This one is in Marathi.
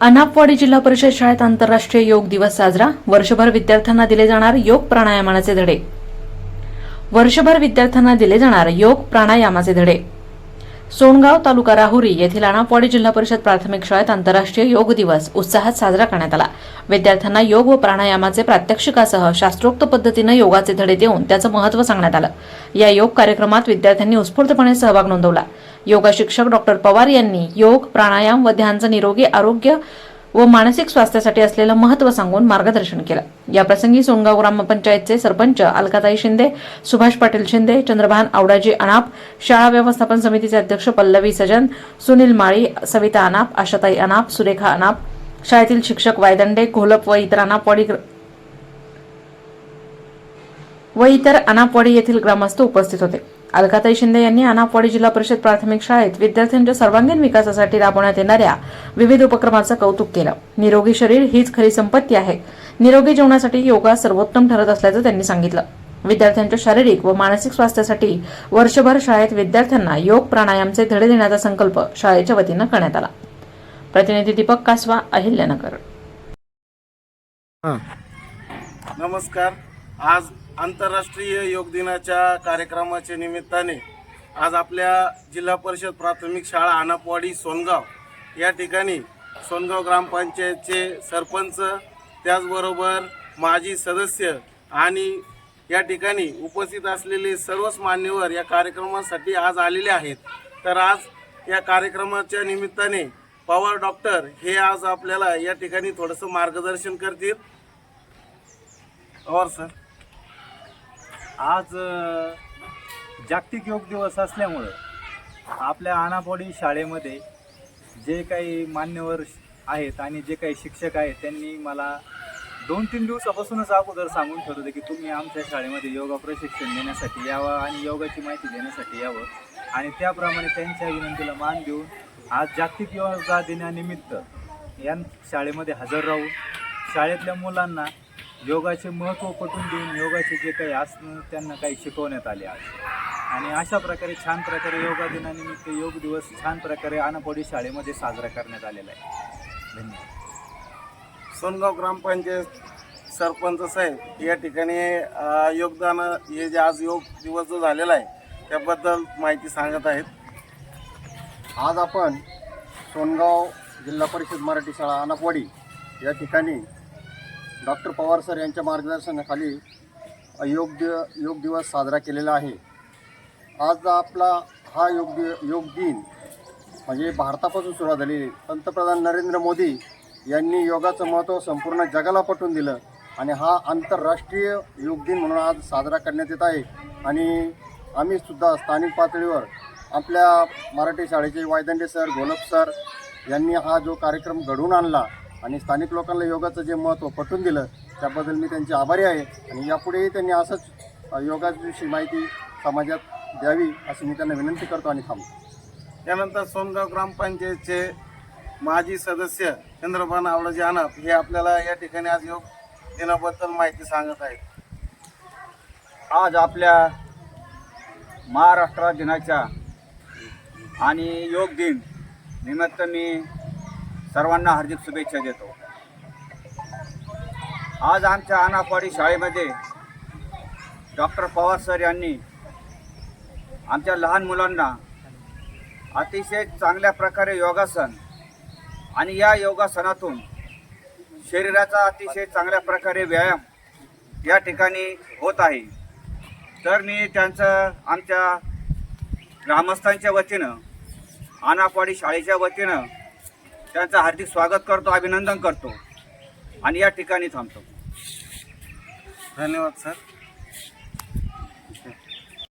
अनापवाडी जिल्हा परिषद शाळेत आंतरराष्ट्रीय योग दिवस साजरा. वर्षभर विद्यार्थ्यांना दिले जाणार योग प्राणायामाचे धडे. वर्षभर विद्यार्थ्यांना दिले जाणार योग प्राणायामाचे धडे. सोनगाव तालुका राहुरी येथील अनापवाडी जिल्हा परिषद प्राथमिक शाळेत आंतरराष्ट्रीय योग दिवस उत्साहात साजरा करण्यात आला. विद्यार्थ्यांना योग व प्राणायामाचे प्रात्यक्षिकासह शास्त्रोक्त पद्धतीनं योगाचे धडे देऊन त्याचं महत्त्व सांगण्यात आलं. या योग कार्यक्रमात विद्यार्थ्यांनी उत्स्फूर्तपणे सहभाग नोंदवला. योगा शिक्षक डॉक्टर पवार यांनी योग प्राणायाम व ध्यानचं निरोगी आरोग्य व मानसिक स्वास्थ्यासाठी असलेलं महत्त्व सांगून मार्गदर्शन केलं. याप्रसंगी सोनगाव ग्रामपंचायतचे सरपंच अलकाताई शिंदे सुभाष पाटील शिंदे चंद्रभान आवडाजी अनाप शाळा व्यवस्थापन समितीचे अध्यक्ष पल्लवी सजन सुनील माळी सविता अनाप आशाताई अनाप सुरेखा अनाप शाळेतील शिक्षक वायदंडे घोलप व इतर अनापवाडी ग्र- व इतर अनापवाडी येथील ग्रामस्थ उपस्थित होते. अलकाताई शिंदे यांनी अनापवाडी जिल्हा परिषद प्राथमिक शाळेत विद्यार्थ्यांच्या सर्वांगीण विकासासाठी राबवण्यात येणाऱ्या विविध उपक्रमाचं कौतुक केलं. निरोगी शरीर हीच खरी संपत्ती आहे. निरोगी जीवनासाठी योगा सर्वोत्तम ठरत असल्याचं त्यांनी सांगितलं. विद्यार्थ्यांच्या शारीरिक व मानसिक स्वास्थ्यासाठी वर्षभर शाळेत विद्यार्थ्यांना योग प्राणायामचे धडे देण्याचा संकल्प शाळेच्या वतीनं करण्यात आला. प्रतिनिधी दीपक कासवा अहिल्यानगर. नमस्कार. आज आंतरराष्ट्रीय योग दिनाच्या कार्यक्रमाच्या निमित्ताने आज आपल्या जिल्हा परिषद प्राथमिक शाळा आनापवाडी सोनगाव या ठिकाणी सोनगाव ग्रामपंचायतचे सरपंच त्याचबरोबर माजी सदस्य आणि या ठिकाणी उपस्थित असलेले सर्वच मान्यवर या कार्यक्रमासाठी आज आलेले आहेत. तर आज या कार्यक्रमाच्या निमित्ताने पवार डॉक्टर हे आज आपल्याला या ठिकाणी थोडंसं मार्गदर्शन करतील. और सर. आज जागतिक योग दिवस असल्यामुळं आपल्या आनापवाडी शाळेमध्ये जे काही मान्यवर आहेत आणि जे काही शिक्षक आहेत त्यांनी मला दोन तीन दिवसापासूनच अगोदर सांगून ठेवलं की तुम्ही आमच्या शाळेमध्ये योगा प्रशिक्षण देण्यासाठी यावं आणि योगाची माहिती देण्यासाठी यावं आणि त्याप्रमाणे त्यांच्या विनंतीला मान देऊन आज जागतिक योगा दिनानिमित्त या शाळेमध्ये हजर राहून शाळेतल्या मुलांना योगाचे महत्त्व पटून देऊन योगाचे जे काही आसनं त्यांना काही शिकवण्यात आले आज आणि अशा प्रकारे छान प्रकारे योगा दिनानिमित्त योग दिवस छान प्रकारे आनापोडी शाळेमध्ये साजरा करण्यात आलेला आहे. धन्यवाद. सोनगाव ग्रामपंचायत सरपंच साहेब या ठिकाणी योगदान हे जे आज योग दिवस जो झालेला आहे त्याबद्दल माहिती सांगत आहेत. आज आपण सोनगाव जिल्हा परिषद मराठी शाळा अनापवाडी या ठिकाणी डॉक्टर पवार सर यांच्या मार्गदर्शनाखाली योग दिव योग दिवस साजरा केलेला आहे. आज आपला हा योग दि योग दिन म्हणजे भारतापासून सुरुवात झालेली पंतप्रधान नरेंद्र मोदी यांनी योगाचं महत्त्व संपूर्ण जगाला पटवून दिलं आणि हा आंतरराष्ट्रीय योग दिन म्हणून आज साजरा करण्यात येत आहे. आणि आम्ही सुद्धा स्थानिक पातळीवर आपल्या मराठी शाळेचे वायदंडे सर गोलप सर यांनी हा जो कार्यक्रम घडवून आणला आणि स्थानिक लोकांना योगाचं जे महत्त्व पटवून दिलं त्याबद्दल मी त्यांचे आभारी आहे. आणि यापुढेही त्यांनी असंच योगाविषयी माहिती समाजात द्यावी अशी मी त्यांना विनंती करतो आणि थांबतो. त्यानंतर सोनगाव ग्रामपंचायतचे माजी सदस्य चंद्रभान आवडजे अनाप हे आपल्याला या ठिकाणी आज योग दिनाबद्दल माहिती सांगत आहेत. आज आपल्या महाराष्ट्र दिनाच्या आणि योग दिन निमित्त मी सर्वांना हार्दिक शुभेच्छा देतो. आज आमच्या अनापाडी शाळेमध्ये डॉक्टर पवार सर यांनी आमच्या लहान मुलांना अतिशय चांगल्या प्रकारे योगासन आणि या योगासनातून शरीराचा अतिशय चांगल्या प्रकारे व्यायाम या ठिकाणी होत आहे. तर मी त्यांचं आमच्या ग्रामस्थांच्या वतीनं आनापाडी शाळेच्या वतीनं त्यांचं हार्दिक स्वागत करतो अभिनंदन करतो. आणि या ठिकाणी थांबतो. धन्यवाद सर.